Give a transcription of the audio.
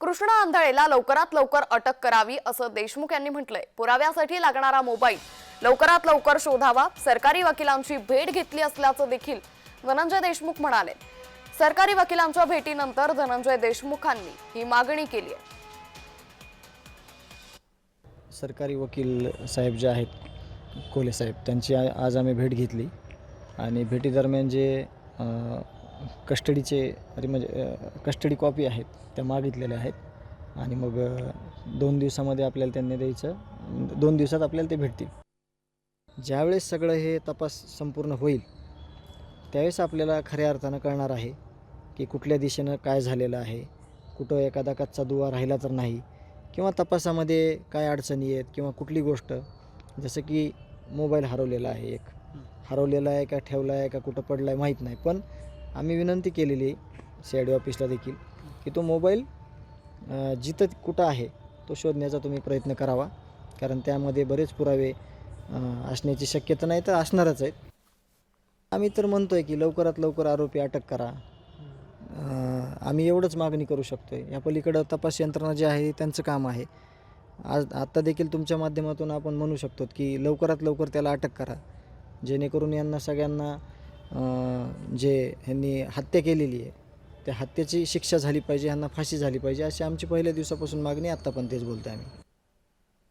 कृष्णा आंधळेला लवकरात लवकर अटक करावी असं देशमुख यांनी म्हटलंय. पुराव्यासाठी लागणारा मोबाईल लवकरात लवकर शोधावा सरकारी वकिलांची भेट घेतली असल्याचं देखील धनंजय देशमुख म्हणाले. सरकारी वकिलांच्या भेटीनंतर धनंजय देशमुखांनी ही मागणी केली आहे. सरकारी वकील साहेब जे आहेत कोले साहेब त्यांची आज आम्ही भेट घेतली. आणि भेटीदरम्यान जे कस्टडीचे अरे म्हणजे कस्टडी कॉपी आहेत त्या मागितलेल्या आहेत. आणि मग दोन दिवसामध्ये आपल्याला त्यांनी द्यायचं दोन दिवसात आपल्याला ते भेटतील. ज्यावेळेस सगळं हे तपास संपूर्ण होईल त्यावेळेस आपल्याला खऱ्या अर्थानं कळणार आहे की कुठल्या दिशेनं काय झालेलं आहे. कुठं एखादा कच्चा दुवा राहिला तर नाही किंवा तपासामध्ये काय अडचणी आहेत किंवा कुठली गोष्ट जसं की मोबाईल हरवलेला आहे एक. हरवलेला आहे का ठेवला आहे का कुठं पडला आहे माहीत नाही. पण आम्ही विनंती केलेली आहे सी आय डी ऑफिसला देखील की तो मोबाईल जिथं कुठं आहे तो शोधण्याचा तुम्ही प्रयत्न करावा. कारण त्यामध्ये बरेच पुरावे असण्याची शक्यता नाही तर असणारच आहेत. आम्ही तर म्हणतो आहे की लवकरात लवकर आरोपी अटक करा. आम्ही एवढंच मागणी करू शकतो आहे या पलीकडं तपास यंत्रणा जी आहे त्यांचं काम आहे. आज आत्ता देखील तुमच्या माध्यमातून आपण म्हणू शकतो की लवकरात लवकर त्याला अटक करा. जेणेकरून यांना सगळ्यांना जे ह्यांनी हत्या केलेली आहे त्या हत्येची शिक्षा झाली पाहिजे ह्यांना फाशी झाली पाहिजे अशी आमची पहिल्या दिवसापासून मागणी आत्ता पण तेच बोलतो आम्ही.